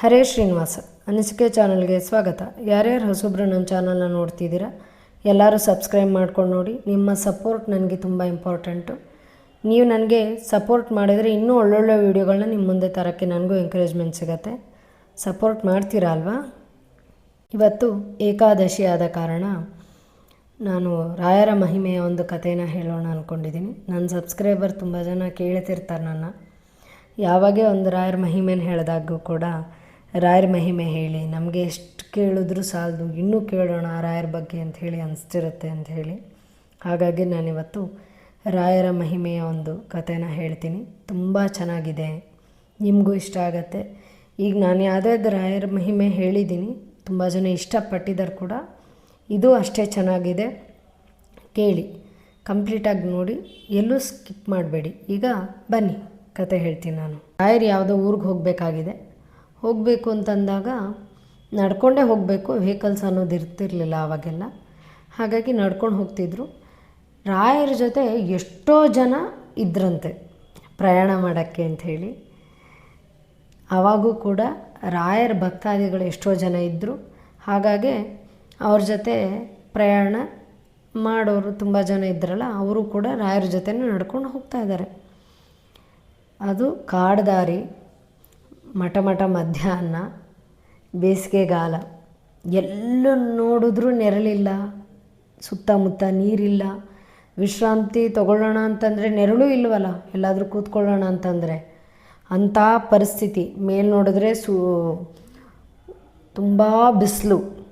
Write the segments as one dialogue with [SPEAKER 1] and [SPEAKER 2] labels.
[SPEAKER 1] ಹರೇ ಶ್ರೀನಿವಾಸ, ಅನಿಸಿಕೆ ಚಾನಲ್ಗೆ ಸ್ವಾಗತ. ಯಾರ್ಯಾರು ಹೊಸಬ್ರು ನನ್ನ ಚಾನಲ್ನ ನೋಡ್ತಿದ್ದೀರಾ, ಎಲ್ಲರೂ ಸಬ್ಸ್ಕ್ರೈಬ್ ಮಾಡ್ಕೊಂಡು ನೋಡಿ, ನಿಮ್ಮ ಸಪೋರ್ಟ್ ನನಗೆ ತುಂಬ ಇಂಪಾರ್ಟೆಂಟು. ನೀವು ನನಗೆ ಸಪೋರ್ಟ್ ಮಾಡಿದರೆ ಇನ್ನೂ ಒಳ್ಳೊಳ್ಳೆ ವೀಡಿಯೋಗಳನ್ನ ನಿಮ್ಮ ಮುಂದೆ ತರೋಕ್ಕೆ ನನಗೂ ಎಂಕರೇಜ್ಮೆಂಟ್ ಸಿಗತ್ತೆ. ಸಪೋರ್ಟ್ ಮಾಡ್ತೀರಾ ಅಲ್ವಾ? ಇವತ್ತು ಏಕಾದಶಿ ಆದ ಕಾರಣ ನಾನು ರಾಯರ ಮಹಿಮೆಯ ಒಂದು ಕಥೆನ ಹೇಳೋಣ ಅಂದ್ಕೊಂಡಿದ್ದೀನಿ ನನ್ನ ಸಬ್ಸ್ಕ್ರೈಬರ್ ತುಂಬ ಜನ ಕೇಳ್ತಿರ್ತಾರೆ ನನ್ನ. ಯಾವಾಗೇ ಒಂದು ರಾಯರ ಮಹಿಮೆನ ಹೇಳಿದಾಗೂ ಕೂಡ ರಾಯರ ಮಹಿಮೆ ಹೇಳಿ, ನಮಗೆ ಎಷ್ಟು ಕೇಳಿದ್ರು ಸಾಲದು, ಇನ್ನೂ ಕೇಳೋಣ ರಾಯರ ಬಗ್ಗೆ ಅಂತ ಹೇಳಿ ಅನಿಸ್ತಿರುತ್ತೆ ಅಂತ ಹೇಳಿ. ಹಾಗಾಗಿ ನಾನಿವತ್ತು ರಾಯರ ಮಹಿಮೆಯ ಒಂದು ಕಥೆನ ಹೇಳ್ತೀನಿ. ತುಂಬ ಚೆನ್ನಾಗಿದೆ, ನಿಮಗೂ ಇಷ್ಟ ಆಗತ್ತೆ. ಈಗ ನಾನು ಯಾವುದಾದ್ರು ರಾಯರ ಮಹಿಮೆ ಹೇಳಿದ್ದೀನಿ, ತುಂಬ ಜನ ಇಷ್ಟಪಟ್ಟಿದ್ದಾರೆ ಕೂಡ. ಇದು ಅಷ್ಟೇ ಚೆನ್ನಾಗಿದೆ. ಕೇಳಿ, ಕಂಪ್ಲೀಟಾಗಿ ನೋಡಿ, ಎಲ್ಲೂ ಸ್ಕಿಪ್ ಮಾಡಬೇಡಿ. ಈಗ ಬನ್ನಿ ಕತೆ ಹೇಳ್ತೀನಿ ನಾನು. ರಾಯರು ಯಾವುದೋ ಊರಿಗೆ ಹೋಗಬೇಕಾಗಿದೆ. ಹೋಗಬೇಕು ಅಂತಂದಾಗ ನಡ್ಕೊಂಡೇ ಹೋಗಬೇಕು ವೆಹಿಕಲ್ಸ್ ಅನ್ನೋದು ಇರ್ತಿರ್ಲಿಲ್ಲ ಆವಾಗೆಲ್ಲ. ಹಾಗಾಗಿ ನಡ್ಕೊಂಡು ಹೋಗ್ತಿದ್ರು. ರಾಯರ ಜೊತೆ ಎಷ್ಟೋ ಜನ ಇದ್ರಂತೆ ಪ್ರಯಾಣ ಮಾಡೋಕ್ಕೆ ಅಂಥೇಳಿ ಆವಾಗೂ ಕೂಡ ರಾಯರ ಭಕ್ತಾದಿಗಳು ಎಷ್ಟೋ ಜನ ಇದ್ದರು ಹಾಗಾಗಿ ಅವ್ರ ಜೊತೆ ಪ್ರಯಾಣ ಮಾಡೋರು ತುಂಬ ಜನ ಇದ್ರಲ್ಲ, ಅವರು ಕೂಡ ರಾಯರ ಜೊತೆ ನಡ್ಕೊಂಡು ಹೋಗ್ತಾ ಇದ್ದಾರೆ ಅದು ಕಾಡ್ದಾರಿ ಮಠ ಮಠ ಮಧ್ಯಾಹ್ನ ಬೇಸಿಗೆಗಾಲ ಎಲ್ಲೂ ನೋಡಿದ್ರೂ ನೆರಳಿಲ್ಲ, ಸುತ್ತಮುತ್ತ ನೀರಿಲ್ಲ. ವಿಶ್ರಾಂತಿ ತಗೊಳ್ಳೋಣ ಅಂತಂದರೆ ನೆರಳು ಇಲ್ವಲ್ಲ, ಎಲ್ಲಾದರೂ ಕೂತ್ಕೊಳ್ಳೋಣ ಅಂತಂದರೆ. ಅಂಥ ಪರಿಸ್ಥಿತಿ. ಮೇಲ್ ನೋಡಿದ್ರೆ ಸು, ತುಂಬ ಬಿಸಿಲು.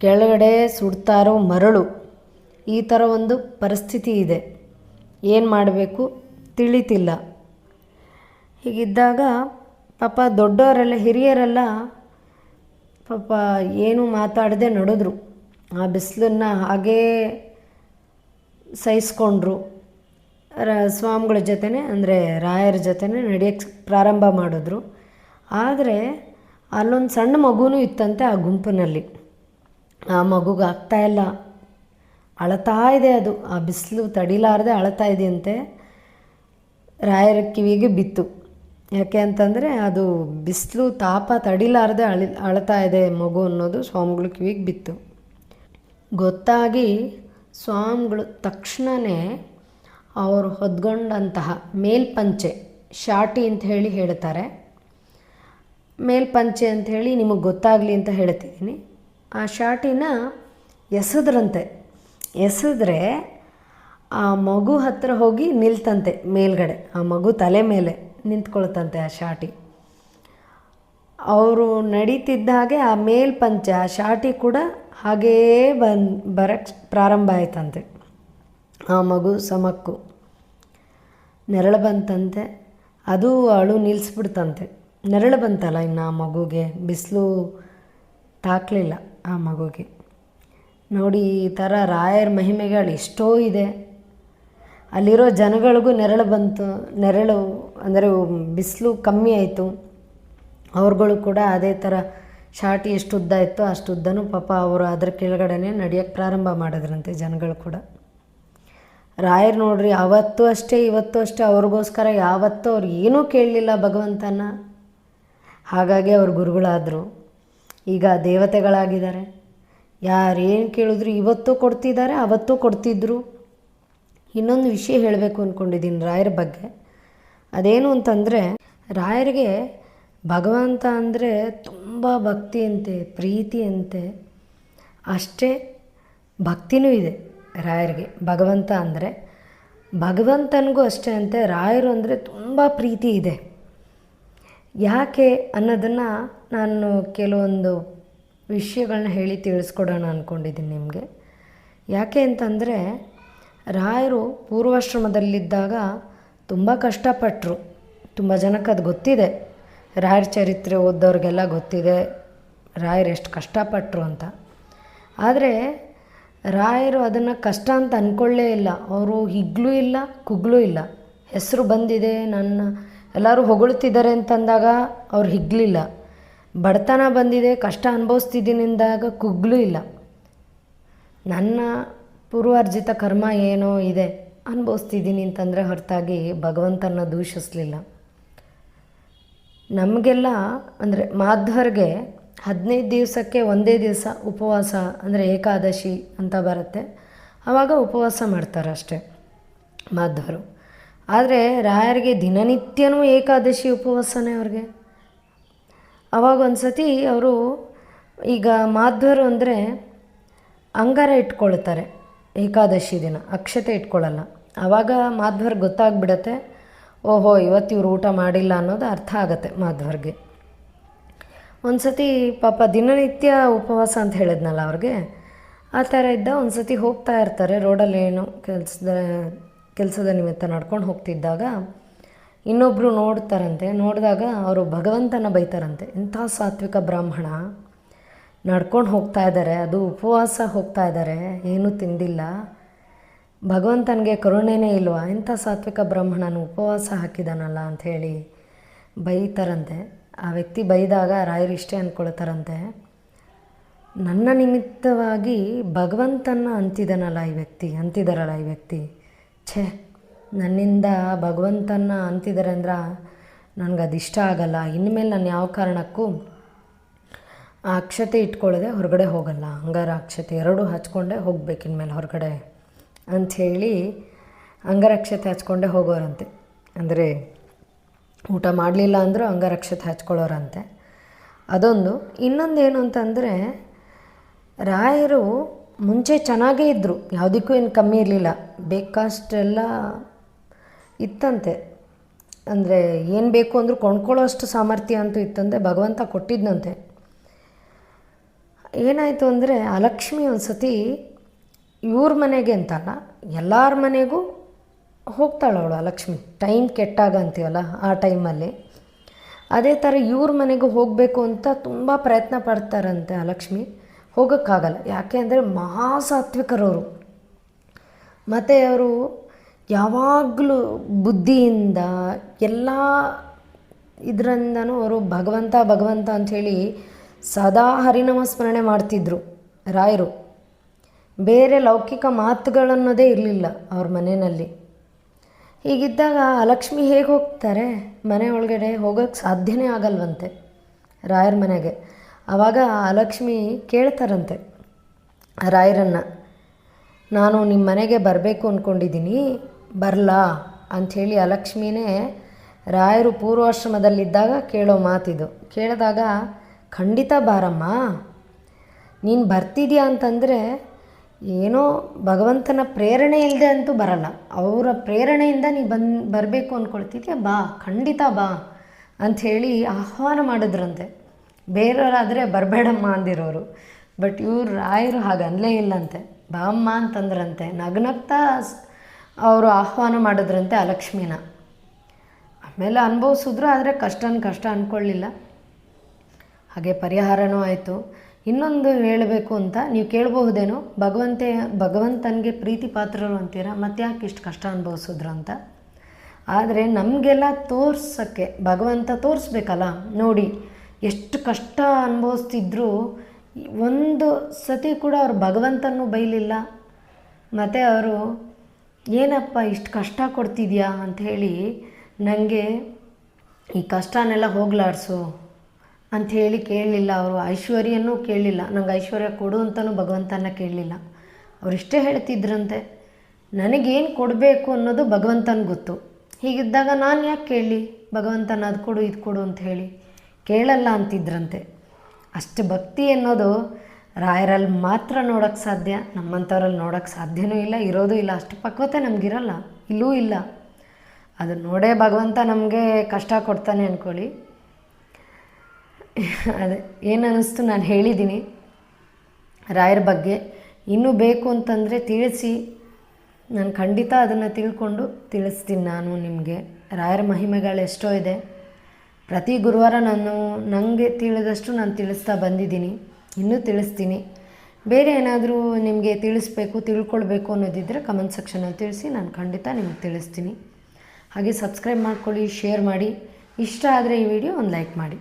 [SPEAKER 1] ಕೆಳಗಡೆ ಸುಡ್ತಾರೋ ಮರಳು. ಈ ಥರ ಒಂದು ಪರಿಸ್ಥಿತಿ ಇದೆ. ಏನು ಮಾಡಬೇಕು? ತಿಳಿತಿಲ್ಲ. ಹೀಗಿದ್ದಾಗ ಪಾಪ ದೊಡ್ಡವರೆಲ್ಲ, ಹಿರಿಯರೆಲ್ಲ ಪಾಪ ಏನು ಮಾತಾಡದೆ ನಡೆದ್ರು. ಆ ಬಿಸಿಲನ್ನು ಹಾಗೇ ಸಹಿಸ್ಕೊಂಡ್ರು. ರ, ಸ್ವಾಮಿಗಳ ಜೊತೆನೇ, ಅಂದರೆ ರಾಯರ ಜೊತೆನೇ ನಡೆಯೋಕ್ಕೆ ಪ್ರಾರಂಭ ಮಾಡಿದ್ರು. ಆದರೆ ಅಲ್ಲೊಂದು ಸಣ್ಣ ಮಗುನೂ ಇತ್ತಂತೆ ಆ ಗುಂಪಿನಲ್ಲಿ. ಆ ಮಗುಗೆ ಇಲ್ಲ. ಅಳತಾ ಇದೆ ಅದು. ಆ ಬಿಸಿಲು ತಡಿಲಾರದೆ ಅಳತಾ ಇದೆಯಂತೆ. ರಾಯರ ಕಿವಿಗೆ ಬಿತ್ತು. ಯಾಕೆ ಅಂತಂದರೆ ಅದು ಬಿಸಿಲು ತಾಪ ತಡಿಲಾರದೆ ಅಳಿ, ಅಳ್ತಾ ಇದೆ ಮಗು ಅನ್ನೋದು ಸ್ವಾಮಿಗಳು ಕಿವಿಗೆ ಬಿತ್ತು. ಗೊತ್ತಾಗಿ ಸ್ವಾಮಿಗಳು ತಕ್ಷಣವೇ ಅವರು ಹೊದ್ಕೊಂಡಂತಹ ಮೇಲ್ಪಂಚೆ, ಶಾಟಿ ಅಂತ ಹೇಳಿ ಹೇಳ್ತಾರೆ. ಮೇಲ್ಪಂಚೆ ಹೇಳಿ ನಿಮಗೆ ಗೊತ್ತಾಗಲಿ ಅಂತ ಹೇಳ್ತಿದ್ದೀನಿ ಆ ಶಾಟಿನ ಎಸೆದ್ರಂತೆ. ಎಸೆದ್ರೆ ಆ ಮಗು ಹತ್ತಿರ ಹೋಗಿ ನಿಲ್ತಂತೆ ಮೇಲ್ಗಡೆ, ಆ ಮಗು ತಲೆ ಮೇಲೆ. ನಿಂತ್ಕೊಳ್ತಂತೆ ಆ ಶಾಟಿ. ಅವರು ನಡೀತಿದ್ದ ಹಾಗೆ ಆ ಮೇಲ್ಪಂಚ ಆ ಶಾಟಿ ಕೂಡ ಹಾಗೇ ಬಂದು ಬರಕ್ಕೆ ಪ್ರಾರಂಭ ಆಯ್ತಂತೆ. ಆ ಮಗು ಸಮಕ್ಕು. ನೆರಳು ಬಂತಂತೆ. ಅದು ಅಳು ನಿಲ್ಲಿಸ್ಬಿಡ್ತಂತೆ ನೆರಳು ಬಂತಲ್ಲ ಇನ್ನು ಆ ಮಗುಗೆ? ಬಿಸಿಲು ತಾಕಲಿಲ್ಲ ಆ ಮಗುಗೆ. ನೋಡಿ ಈ ಥರ ರಾಯರ ಮಹಿಮೆಗಳು ಎಷ್ಟೋ ಇದೆ. ಅಲ್ಲಿರೋ ಜನಗಳಿಗೂ ನೆರಳು ಬಂತು, ನೆರಳು ಅಂದರೆ ಬಿಸಿಲು ಕಮ್ಮಿ ಆಯಿತು. ಅವ್ರುಗಳು ಕೂಡ ಅದೇ ಥರ ಶಾರ್ಟ್ ಎಷ್ಟು ಉದ್ದ ಇತ್ತು ಅಷ್ಟು ಉದ್ದನೂ ಪಾಪ ಅವರು ಅದ್ರ ಕೆಳಗಡೆನೇ ನಡೆಯೋಕ್ಕೆ ಪ್ರಾರಂಭ ಮಾಡಿದ್ರಂತೆ ಜನಗಳು ಕೂಡ. ರಾಯರು ನೋಡ್ರಿ, ಅವತ್ತು ಅಷ್ಟೇ, ಇವತ್ತು ಅಷ್ಟೇ, ಅವ್ರಿಗೋಸ್ಕರ ಯಾವತ್ತೂ ಅವ್ರು ಏನೂ ಕೇಳಲಿಲ್ಲ ಭಗವಂತನ. ಹಾಗಾಗಿ ಅವ್ರು ಗುರುಗಳಾದರು. ಈಗ ದೇವತೆಗಳಾಗಿದ್ದಾರೆ. ಯಾರು ಏನು ಕೇಳಿದ್ರು ಇವತ್ತು ಕೊಡ್ತಿದ್ದಾರೆ, ಅವತ್ತು ಕೊಡ್ತಿದ್ರು. ಇನ್ನೊಂದು ವಿಷಯ ಹೇಳಬೇಕು ಅಂದ್ಕೊಂಡಿದ್ದೀನಿ ರಾಯರ ಬಗ್ಗೆ. ಅದೇನು ಅಂತಂದರೆ, ರಾಯರಿಗೆ ಭಗವಂತ ಅಂದರೆ ತುಂಬ ಭಕ್ತಿಯಂತೆ, ಪ್ರೀತಿಯಂತೆ. ಅಷ್ಟೇ ಭಕ್ತಿನೂ ಇದೆ ರಾಯರಿಗೆ. ಭಗವಂತ ಅಂದರೆ ಭಗವಂತನಿಗೂ ಅಷ್ಟೇ ಅಂತೆ, ರಾಯರು ಅಂದರೆ ತುಂಬ ಪ್ರೀತಿ ಇದೆ. ಯಾಕೆ ಅನ್ನೋದನ್ನು ನಾನು ಕೆಲವೊಂದು ವಿಷಯಗಳನ್ನ ಹೇಳಿ ತಿಳಿಸ್ಕೊಡೋಣ ಅಂದ್ಕೊಂಡಿದ್ದೀನಿ ನಿಮಗೆ. ಯಾಕೆ ಅಂತಂದರೆ, ರಾಯರು ಪೂರ್ವಾಶ್ರಮದಲ್ಲಿದ್ದಾಗ ತುಂಬ ಕಷ್ಟಪಟ್ಟರು ತುಂಬ ಜನಕ್ಕೆ ಅದು ಗೊತ್ತಿದೆ. ರಾಯರ ಚರಿತ್ರೆ ಓದೋರಿಗೆಲ್ಲ ಗೊತ್ತಿದೆ. ರಾಯರು ಎಷ್ಟು ಕಷ್ಟಪಟ್ಟರು ಅಂತ. ಆದರೆ ರಾಯರು ಅದನ್ನು ಕಷ್ಟ ಅಂತ ಅಂದ್ಕೊಳ್ಳೇ ಇಲ್ಲ. ಅವರು ಹಿಗ್ಲೂ ಇಲ್ಲ, ಕುಗ್ಲೂ ಇಲ್ಲ. ಹೆಸರು ಬಂದಿದೆ, ನನ್ನ ಎಲ್ಲರೂ ಹೊಗಳುತ್ತಿದ್ದಾರೆ ಅಂತಂದಾಗ ಅವ್ರು ಹಿಗ್ಲಿಲ್ಲ. ಬಡತನ ಬಂದಿದೆ, ಕಷ್ಟ ಅನುಭವಿಸ್ತಿದ್ದೀನಿ ಅಂದಾಗ ಕುಗ್ಲೂ ಇಲ್ಲ. ನನ್ನ ಪೂರ್ವಾರ್ಜಿತ ಕರ್ಮ ಏನೋ ಇದೆ. ಅನುಭವಿಸ್ತಿದ್ದೀನಿ ಅಂತಂದರೆ ಹೊರತಾಗಿ ಭಗವಂತನ ದೂಷಿಸಲಿಲ್ಲ. ನಮಗೆಲ್ಲ ಅಂದರೆ ಮಾಧ್ವರಿಗೆ ಹದಿನೈದು ದಿವಸಕ್ಕೆ ಒಂದೇ ದಿವಸ ಉಪವಾಸ ಅಂದರೆ ಏಕಾದಶಿ ಅಂತ ಬರುತ್ತೆ. ಆವಾಗ ಉಪವಾಸ ಮಾಡ್ತಾರೆ ಅಷ್ಟೇ ಮಾಧ್ವರು. ಆದರೆ ರಾಯರಿಗೆ ದಿನನಿತ್ಯನೂ ಏಕಾದಶಿ ಉಪವಾಸನೇ ಅವ್ರಿಗೆ. ಅವಾಗ ಒಂದು ಸತಿ ಅವರು ಈಗ ಮಾಧ್ವರು ಅಂದರೆ ಅಂಗಾರ ಇಟ್ಕೊಳ್ತಾರೆ. ಏಕಾದಶಿ ದಿನ, ಅಕ್ಷತೆ ಇಟ್ಕೊಳ್ಳಲ್ಲ. ಆವಾಗ ಮಾಧ್ವರ್ಗೆ ಗೊತ್ತಾಗ್ಬಿಡತ್ತೆ, ಓಹೋ, ಇವತ್ತು ಇವ್ರು ಊಟ ಮಾಡಿಲ್ಲ ಅನ್ನೋದು ಅರ್ಥ ಆಗುತ್ತೆ ಮಾಧ್ವರ್ಗೆ. ಒಂದು ಸತಿ ಪಾಪ ದಿನನಿತ್ಯ ಉಪವಾಸ ಅಂತ ಹೇಳಿದ್ನಲ್ಲ ಅವ್ರಿಗೆ, ಆ ಥರ ಇದ್ದ ಒಂದು ಸತಿ ಹೋಗ್ತಾ ಇರ್ತಾರೆ, ರೋಡಲ್ಲಿ ಏನು ಕೆಲಸದ ಕೆಲಸದ ನಿಮಿತ್ತ ನಡ್ಕೊಂಡು ಹೋಗ್ತಿದ್ದಾಗ ಇನ್ನೊಬ್ಬರು ನೋಡ್ತಾರಂತೆ, ನೋಡಿದಾಗ ಅವರು ಭಗವಂತನ ಬೈತಾರಂತೆ ಇಂಥ ಸಾತ್ವಿಕ ಬ್ರಾಹ್ಮಣ. ನಡ್ಕೊಂಡು ಹೋಗ್ತಾ ಇದ್ದಾರೆ ಅದು ಉಪವಾಸ ಹೋಗ್ತಾ ಇದ್ದಾರೆ ಏನೂ ತಿಂದಿಲ್ಲ. ಭಗವಂತನಿಗೆ ಕರುಣೆನೇ ಇಲ್ವಾ? ಇಂಥ ಸಾತ್ವಿಕ ಬ್ರಾಹ್ಮಣನು ಉಪವಾಸ ಹಾಕಿದಾನಲ್ಲ ಅಂಥೇಳಿ ಬೈತಾರಂತೆ. ಆ ವ್ಯಕ್ತಿ ಬೈದಾಗ ರಾಯರು ಇಷ್ಟೇ ಅಂದ್ಕೊಳ್ತಾರಂತೆ ನನ್ನ ನಿಮಿತ್ತವಾಗಿ ಭಗವಂತನ ಅಂತಿದ್ದಾನಲ್ಲ ಈ ವ್ಯಕ್ತಿ ಅಂತಿದ್ದಾರಲ್ಲ ಈ ವ್ಯಕ್ತಿ. ಛೇ, ನನ್ನಿಂದ ಭಗವಂತನ ಅಂತಿದ್ದಾರೆ ಅಂದ್ರೆ ನನಗದಿಷ್ಟ ಆಗಲ್ಲ. ಇನ್ಮೇಲೆ ನಾನು ಯಾವ ಕಾರಣಕ್ಕೂ ಆ ಅಕ್ಷತೆ ಇಟ್ಕೊಳ್ಳದೆ ಹೊರಗಡೆ ಹೋಗಲ್ಲ. ಅಂಗಾರ ಅಕ್ಷತೆ ಎರಡೂ ಹಚ್ಕೊಂಡೆ ಹೋಗ್ಬೇಕು ಇನ್ಮೇಲೆ ಹೊರಗಡೆ ಅಂಥೇಳಿ ಅಂಗರಕ್ಷತೆ ಹಚ್ಕೊಂಡೇ ಹೋಗೋರಂತೆ. ಅಂದರೆ ಊಟ ಮಾಡಲಿಲ್ಲ ಅಂದರೂ ಅಂಗರಕ್ಷತೆ ಹಚ್ಕೊಳ್ಳೋರಂತೆ. ಅದೊಂದು. ಇನ್ನೊಂದು ಏನು ಅಂತಂದರೆ, ರಾಯರು ಮುಂಚೆ ಚೆನ್ನಾಗೇ ಇದ್ದರು ಯಾವುದಕ್ಕೂ ಏನು ಕಮ್ಮಿ ಇರಲಿಲ್ಲ. ಬೇಕಷ್ಟೆಲ್ಲ ಇತ್ತಂತೆ. ಅಂದರೆ ಏನು ಬೇಕು ಅಂದರೂ ಕೊಂಡ್ಕೊಳ್ಳೋ ಅಷ್ಟು ಸಾಮರ್ಥ್ಯ ಅಂತೂ ಇತ್ತಂತೆ. ಭಗವಂತ ಕೊಟ್ಟಿದ್ದಂತೆ ಏನಾಯಿತು ಅಂದರೆ ಅಲಕ್ಷ್ಮಿ ಒಂದು ಸತಿ ಇವ್ರ ಮನೆಗೆ ಅಂತಲ್ಲ, ಎಲ್ಲರ ಮನೆಗೂ ಹೋಗ್ತಾಳೆ ಅವಳು ಲಕ್ಷ್ಮಿ. ಟೈಮ್ ಕೆಟ್ಟಾಗ ಅಂತೀವಲ್ಲ ಆ ಟೈಮಲ್ಲಿ ಅದೇ ಥರ ಇವ್ರ ಮನೆಗೂ ಹೋಗಬೇಕು ಅಂತ ತುಂಬ ಪ್ರಯತ್ನ ಪಡ್ತಾರಂತೆ ಆ ಲಕ್ಷ್ಮಿ. ಹೋಗೋಕ್ಕಾಗಲ್ಲ. ಯಾಕೆ ಅಂದರೆ ಮಹಾಸಾತ್ವಿಕರವರು ಮತ್ತು ಅವರು ಯಾವಾಗಲೂ ಬುದ್ಧಿಯಿಂದ ಎಲ್ಲ ಇದರಿಂದನೂ ಅವರು ಭಗವಂತ ಭಗವಂತ ಅಂಥೇಳಿ ಸದಾ ಹರಿನಾಮ ಸ್ಮರಣೆ ಮಾಡ್ತಿದ್ರು ರಾಯರು. ಬೇರೆ ಲೌಕಿಕ ಮಾತುಗಳನ್ನೋದೇ ಇರಲಿಲ್ಲ ಅವ್ರ ಮನೆಯಲ್ಲಿ. ಹೀಗಿದ್ದಾಗ ಲಕ್ಷ್ಮಿ ಹೇಗೆ ಹೋಗ್ತಾರೆ? ಮನೆ ಒಳಗಡೆ ಹೋಗೋಕ್ಕೆ ಸಾಧ್ಯನೇ ಆಗಲ್ವಂತೆ ರಾಯರ ಮನೆಗೆ. ಆವಾಗ ಆ ಲಕ್ಷ್ಮಿ ಕೇಳ್ತಾರಂತೆ ರಾಯರನ್ನು, ನಾನು ನಿಮ್ಮ ಮನೆಗೆ ಬರಬೇಕು ಅಂದ್ಕೊಂಡಿದ್ದೀನಿ ಬರಲಾ ಅಂಥೇಳಿ ಅಲಕ್ಷ್ಮಿನೇ ರಾಯರು ಪೂರ್ವಾಶ್ರಮದಲ್ಲಿದ್ದಾಗ ಕೇಳೋ ಮಾತಿದು. ಕೇಳಿದಾಗ ಖಂಡಿತ ಬಾರಮ್ಮ. ನೀನು ಬರ್ತಿದ್ಯಾ ಅಂತಂದರೆ ಏನೋ ಭಗವಂತನ ಪ್ರೇರಣೆ ಇಲ್ಲದೆ ಅಂತೂ ಬರಲ್ಲ. ಅವರ ಪ್ರೇರಣೆಯಿಂದ ನೀ ಬಂದು ಬರಬೇಕು ಅಂದ್ಕೊಳ್ತಿದ್ಯಾ ಬಾ, ಖಂಡಿತ ಬಾ ಅಂಥೇಳಿ ಆಹ್ವಾನ ಮಾಡಿದ್ರಂತೆ. ಬೇರೆಯವರಾದರೆ ಬರಬೇಡಮ್ಮ ಅಂದಿರೋರು. ಬಟ್ ಇವ್ರು ರಾಯರು ಹಾಗೆ ಅನ್ಲೇ ಇಲ್ಲಂತೆ. ಬಾಮ್ಮ ಅಂತಂದ್ರಂತೆ. ನಗ್ನಗ್ತಾ ಅವರು ಆಹ್ವಾನ ಮಾಡಿದ್ರಂತೆ ಆ ಆಮೇಲೆ ಅನುಭವಿಸಿದ್ರು, ಆದರೆ ಕಷ್ಟನ ಕಷ್ಟ ಅಂದ್ಕೊಳ್ಳಿಲ್ಲ ಹಾಗೆ ಪರಿಹಾರನೂ ಆಯಿತು. ಇನ್ನೊಂದು ಹೇಳಬೇಕು ಅಂತ ನೀವು ಕೇಳಬಹುದೇನೋ? ಭಗವಂತೆ, ಭಗವಂತನಿಗೆ ಪ್ರೀತಿ ಪಾತ್ರರು ಅಂತೀರ? ಮತ್ತೆ ಯಾಕೆ ಇಷ್ಟು ಕಷ್ಟ ಅನುಭವಿಸಿದ್ರು ಅಂತ? ಆದರೆ ನಮಗೆಲ್ಲ ತೋರ್ಸೋಕ್ಕೆ, ಭಗವಂತ ತೋರಿಸ್ಬೇಕಲ್ಲ? ನೋಡಿ, ಎಷ್ಟು ಕಷ್ಟ ಅನುಭವಿಸ್ತಿದ್ರು ಒಂದು ಸತಿ ಕೂಡ ಅವ್ರು ಭಗವಂತನೂ ಬೈಲಿಲ್ಲ. ಮತ್ತು ಅವರು, ಏನಪ್ಪ ಇಷ್ಟು ಕಷ್ಟ ಕೊಡ್ತಿದ್ಯಾ? ಅಂಥೇಳಿ ನನಗೆ ಈ ಕಷ್ಟನೆಲ್ಲ ಹೋಗ್ಲಾಡ್ಸು. ಅಂಥೇಳಿ ಕೇಳಲಿಲ್ಲ ಅವರು. ಐಶ್ವರ್ಯನೂ ಕೇಳಲಿಲ್ಲ. ನಂಗೆ ಐಶ್ವರ್ಯ ಕೊಡು ಅಂತಲೂ ಭಗವಂತನ ಕೇಳಲಿಲ್ಲ. ಅವರಿಷ್ಟೇ ಹೇಳ್ತಿದ್ರಂತೆ. ನನಗೇನು ಕೊಡಬೇಕು ಅನ್ನೋದು ಭಗವಂತನ ಗೊತ್ತು. ಹೀಗಿದ್ದಾಗ ನಾನು ಯಾಕೆ ಕೇಳಲಿ? ಭಗವಂತನ ಅದು ಕೊಡು, ಇದು ಕೊಡು ಅಂತ ಹೇಳಿ ಕೇಳಲ್ಲ ಅಂತಿದ್ರಂತೆ. ಅಷ್ಟು ಭಕ್ತಿ ಅನ್ನೋದು ರಾಯರಲ್ಲಿ ಮಾತ್ರ ನೋಡೋಕ್ಕೆ ಸಾಧ್ಯ. ನಮ್ಮಂಥವ್ರಲ್ಲಿ ನೋಡೋಕ್ಕೆ ಸಾಧ್ಯವೂ ಇಲ್ಲ, ಇರೋದೂ ಇಲ್ಲ. ಅಷ್ಟು ಪಕ್ವತೆ ನಮಗಿರಲ್ಲ, ಇಲ್ಲೂ ಇಲ್ಲ. ಅದು ನೋಡೇ ಭಗವಂತ ನಮಗೆ ಕಷ್ಟ ಕೊಡ್ತಾನೆ ಅಂದ್ಕೊಳ್ಳಿ ಅದೇ ಏನು ಅನ್ನಿಸ್ತು ನಾನು ಹೇಳಿದ್ದೀನಿ ರಾಯರ ಬಗ್ಗೆ ಇನ್ನೂ ಬೇಕು ಅಂತಂದರೆ ತಿಳಿಸಿ. ನಾನು ಖಂಡಿತ ಅದನ್ನು ತಿಳ್ಕೊಂಡು ತಿಳಿಸ್ತೀನಿ ನಾನು ನಿಮಗೆ. ರಾಯರ ಮಹಿಮೆಗಳು ಎಷ್ಟೋ ಇದೆ. ಪ್ರತಿ ಗುರುವಾರ ನಾನು ನನಗೆ ತಿಳಿದಷ್ಟು ನಾನು ತಿಳಿಸ್ತಾ ಬಂದಿದ್ದೀನಿ. ಇನ್ನೂ ತಿಳಿಸ್ತೀನಿ. ಬೇರೆ ಏನಾದರೂ ನಿಮಗೆ ತಿಳಿಸ್ಬೇಕು, ತಿಳ್ಕೊಳ್ಬೇಕು ಅನ್ನೋದಿದ್ದರೆ ಕಮೆಂಟ್ ಸೆಕ್ಷನಲ್ಲಿ ತಿಳಿಸಿ ನಾನು ಖಂಡಿತ ನಿಮಗೆ ತಿಳಿಸ್ತೀನಿ. ಹಾಗೆ ಸಬ್ಸ್ಕ್ರೈಬ್ ಮಾಡ್ಕೊಳ್ಳಿ ಶೇರ್ ಮಾಡಿ. ಇಷ್ಟ ಆದರೆ ಈ ವಿಡಿಯೋ ಒಂದು ಲೈಕ್ ಮಾಡಿ.